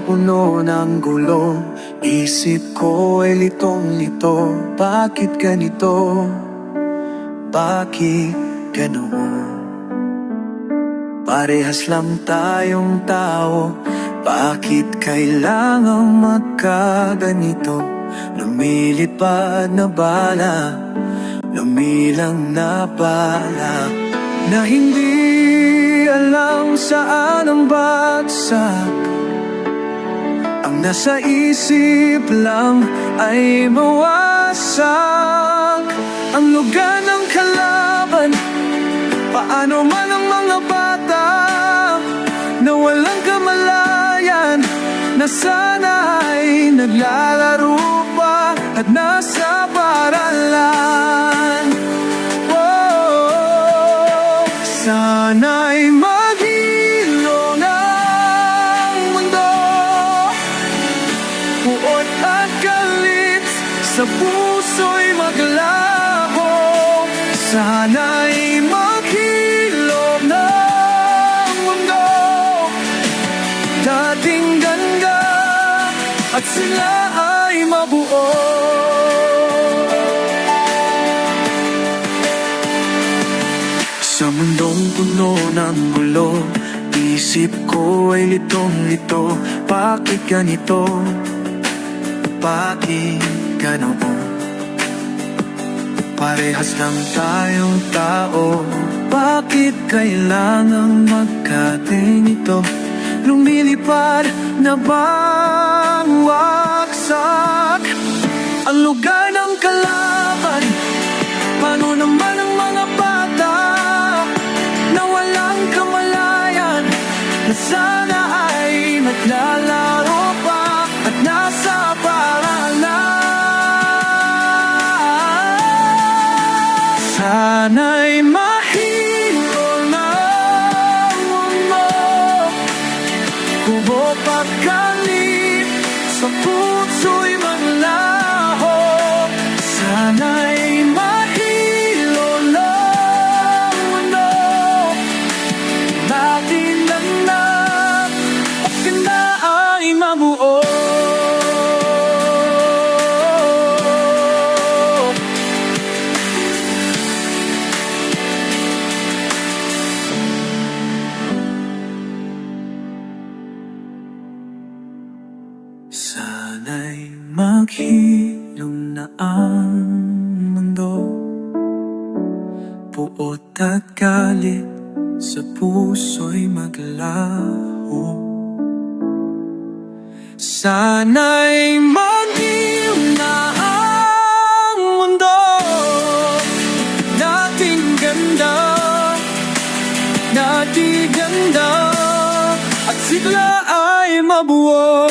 puno ng gulo Isip ko ay litong-lito Bakit ganito? Bakit ganoon? Parehas lang tayong tao Bakit kailangang magkaganito? Lumilipad na bala Lumilang na bala Na hindi alam saan ang bagsak Ang nasa isip lang ay mawasak. Ang lugar ng kalaban Paano man ang mga bata Na walang kamalayan Na sana ay naglalaro pa At nasa paralan oh, Sana'y Sa puso'y maglaho Sana'y maghilom ng mundo. Dating ganda At sila ay mabuo. Sa mundong puno ng gulo Isip ko ay litong-lito Bakit ganito? Bakit ganoon? Parehas lang tayong tao Bakit kailangang magkaganito? Lumilipad na bang waksak? Ang lugar ng kalaban Paano naman ang mga bata Na walang kamalayan Na Sana'y mahilo ng mundo. Kubo pagkalit Sa puso'y Sana'y maghilom na ang mundo. Puot at galit sa puso'y maglaho. Sana'y maghilom na ang mundo. Dating ganda Dati ganda. At sigla ay mabuo